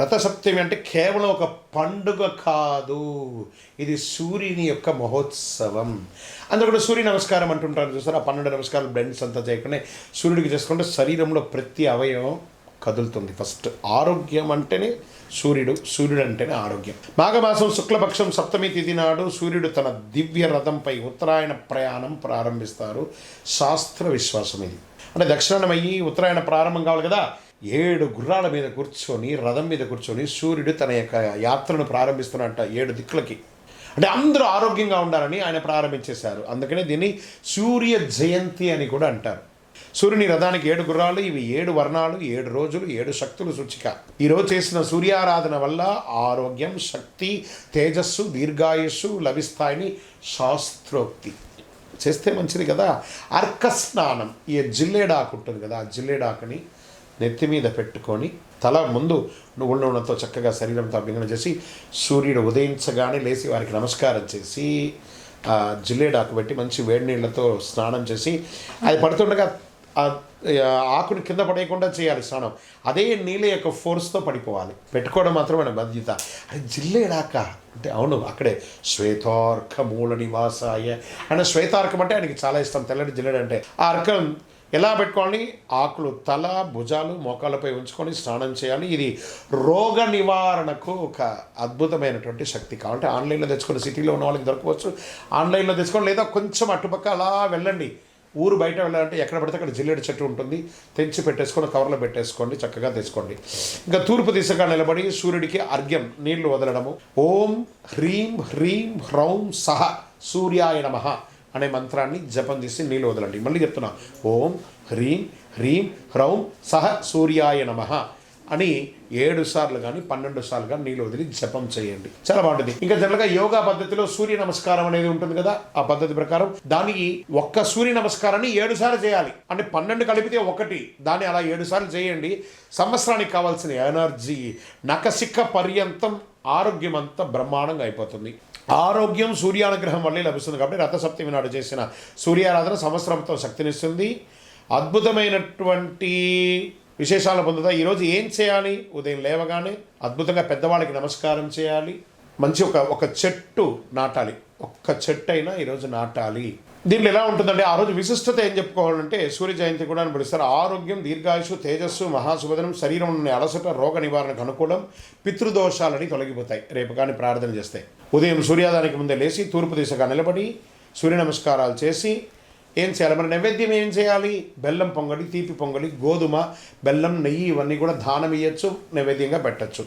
రథసప్తమి అంటే కేవలం ఒక పండుగ కాదు. ఇది సూర్యుని యొక్క మహోత్సవం. అందులో కూడా సూర్య నమస్కారం అంటుంటారు చూస్తారు ఆ పన్నెండు నమస్కారాలు బ్లెండ్స్ అంతా చేయకుండా సూర్యుడికి చేసుకుంటే శరీరంలో ప్రతి అవయవం కదులుతుంది. ఫస్ట్ ఆరోగ్యం అంటేనే సూర్యుడు సూర్యుడు అంటేనే ఆరోగ్యం. మాఘమాసం శుక్లపక్షం సప్తమి తిథి నాడు సూర్యుడు తన దివ్య రథంపై ఉత్తరాయణ ప్రయాణం ప్రారంభిస్తారు. శాస్త్ర విశ్వాసం ఇది అంటే దక్షిణాయనం అయ్యి ఉత్తరాయణ ప్రారంభం కావాలి కదా? ఏడు గుర్రాల మీద కూర్చొని రథం మీద కూర్చొని సూర్యుడు తన యొక్క యాత్రను ప్రారంభిస్తున్నట్ట ఏడు దిక్కులకి. అంటే అందరూ ఆరోగ్యంగా ఉండాలని ఆయన ప్రారంభించేశారు. అందుకనే దీన్ని సూర్య జయంతి అని కూడా అంటారు. సూర్యుని రథానికి ఏడు గుర్రాలు ఇవి ఏడు వర్ణాలు ఏడు రోజులు ఏడు శక్తులు సూచిక. ఈరోజు చేసిన సూర్యారాధన వల్ల ఆరోగ్యం శక్తి తేజస్సు దీర్ఘాయుస్సు లభిస్తాయని శాస్త్రోక్తి. చేస్తే మంచిది కదా. అర్క స్నానం ఈ జిల్లేడాకు ఉంటుంది కదా ఆ జిల్లేడాకుని నెత్తి మీద పెట్టుకొని తల ముందు నువ్వుల నూనెతో చక్కగా శరీరంతో అభ్యంగన చేసి సూర్యుడు ఉదయించగానే లేచి వారికి నమస్కారం చేసి ఆ జిల్లేడాకు పెట్టి మంచి వేడి నీళ్ళతో స్నానం చేసి అది పడుతుండగా ఆకుని కింద పడేయకుండా చేయాలి స్నానం. అదే నీళ్ళ యొక్క ఫోర్స్తో పడిపోవాలి. పెట్టుకోవడం మాత్రమే బాధ్యత. అది జిల్లేడాక అంటే అవును అక్కడే శ్వేతార్క మూల నివాసాయ. ఆయన శ్వేతార్కం అంటే ఆయనకి చాలా ఇష్టం. తెల్లటి జిల్లేడు అంటే ఆ అర్కం ఎలా పెట్టుకోవాలి? ఆకులు తల భుజాలు మోకాళ్ళపై ఉంచుకొని స్నానం చేయాలి. ఇది రోగ నివారణకు ఒక అద్భుతమైనటువంటి శక్తి కావాలంటే ఆన్లైన్లో తెచ్చుకొని సిటీలో ఉన్న వాళ్ళకి దొరకవచ్చు. ఆన్లైన్లో తెచ్చుకొని లేదా కొంచెం అటుపక్క అలా వెళ్ళండి. ఊరు బయట వెళ్ళాలంటే ఎక్కడ పడితే అక్కడ జిల్లేడు చెట్టు ఉంటుంది. తెంచి పెట్టేసుకొని కవర్లో పెట్టేసుకోండి చక్కగా తెచ్చుకోండి. ఇంకా తూర్పు దిశగా నిలబడి సూర్యుడికి అర్ఘ్యం నీళ్ళు వదలడము. ఓం హ్రీం హ్రీం హ్రౌం సహ సూర్యాయ నమ. అనే మంత్రాన్ని జపం చేసి నీళ్ళు వదలండి. మళ్ళీ చెప్తున్నా ఓం హ్రీం హ్రీం హ్రౌం సహ సూర్యాయ నమః అని ఏడు సార్లు కానీ పన్నెండు సార్లు కానీ నీళ్ళు వదిలి జపం చేయండి. చాలా బాగుంటుంది. ఇంకా జనరల్గా యోగా పద్ధతిలో సూర్య నమస్కారం అనేది ఉంటుంది కదా ఆ పద్ధతి ప్రకారం దానికి ఒక్క సూర్య నమస్కారాన్ని ఏడు సార్లు చేయాలి. అంటే పన్నెండు కలిపితే ఒకటి దాన్ని అలా ఏడు సార్లు చేయండి. సంవత్సరానికి కావాల్సిన ఎనర్జీ నకసిక్క పర్యంతం ఆరోగ్యం అంతా బ్రహ్మాండంగా అయిపోతుంది. ఆరోగ్యం సూర్యానుగ్రహం వల్లే లభిస్తుంది కాబట్టి రథసప్తమి నాడు చేసిన సూర్యారాధన సంవత్సరంతో శక్తినిస్తుంది. అద్భుతమైనటువంటి విశేషాలు పొందుతా. ఈరోజు ఏం చేయాలి? ఉదయం లేవగానే అద్భుతంగా పెద్దవాళ్ళకి నమస్కారం చేయాలి. మంచి ఒక ఒక చెట్టు నాటాలి. ఒక్క చెట్టు అయినా ఈరోజు నాటాలి. దీంట్లో ఎలా ఉంటుందంటే ఆ రోజు విశిష్టత ఏం చెప్పుకోవాలంటే సూర్య జయంతి కూడా అని పిలుస్తారు ఆరోగ్యం దీర్ఘాయుషు తేజస్సు మహాశుభదనం శరీరం ఉన్న అలసట రోగ నివారణకు అనుకూలం పితృదోషాలని తొలగిపోతాయి. రేపు కానీ ప్రార్థన చేస్తే. ఉదయం సూర్యాదానికి ముందే లేచి తూర్పు దిశగా నిలబడి సూర్య నమస్కారాలు చేసి ఏం చేయాలి? మన నైవేద్యం ఏం చేయాలి? బెల్లం పొంగలి తీపి పొంగలి గోధుమ బెల్లం నెయ్యి ఇవన్నీ కూడా దానం ఇవ్వచ్చు నైవేద్యంగా పెట్టచ్చు.